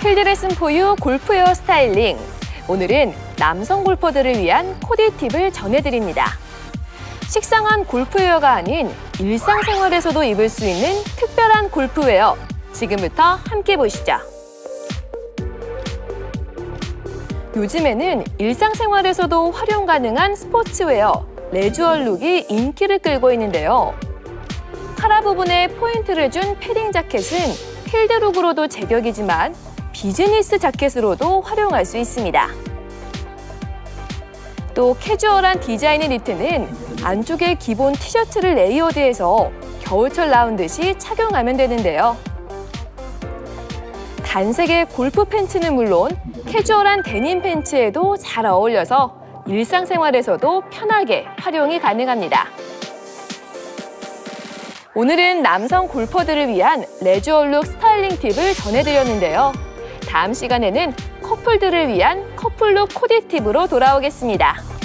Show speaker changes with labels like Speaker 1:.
Speaker 1: 필드레슨 포유 골프웨어 스타일링. 오늘은 남성 골퍼들을 위한 코디 팁을 전해드립니다. 식상한 골프웨어가 아닌 일상생활에서도 입을 수 있는 특별한 골프웨어. 지금부터 함께 보시죠. 요즘에는 일상생활에서도 활용 가능한 스포츠웨어, 레주얼 룩이 인기를 끌고 있는데요. 카라 부분에 포인트를 준 패딩 자켓은 필드 룩으로도 제격이지만 비즈니스 자켓으로도 활용할 수 있습니다. 또 캐주얼한 디자인의 니트는 안쪽에 기본 티셔츠를 레이어드해서 겨울철 나온 듯이 착용하면 되는데요. 단색의 골프 팬츠는 물론 캐주얼한 데님 팬츠에도 잘 어울려서 일상생활에서도 편하게 활용이 가능합니다. 오늘은 남성 골퍼들을 위한 레주얼룩 스타일링 팁을 전해드렸는데요. 다음 시간에는 커플들을 위한 커플룩 코디 팁으로 돌아오겠습니다.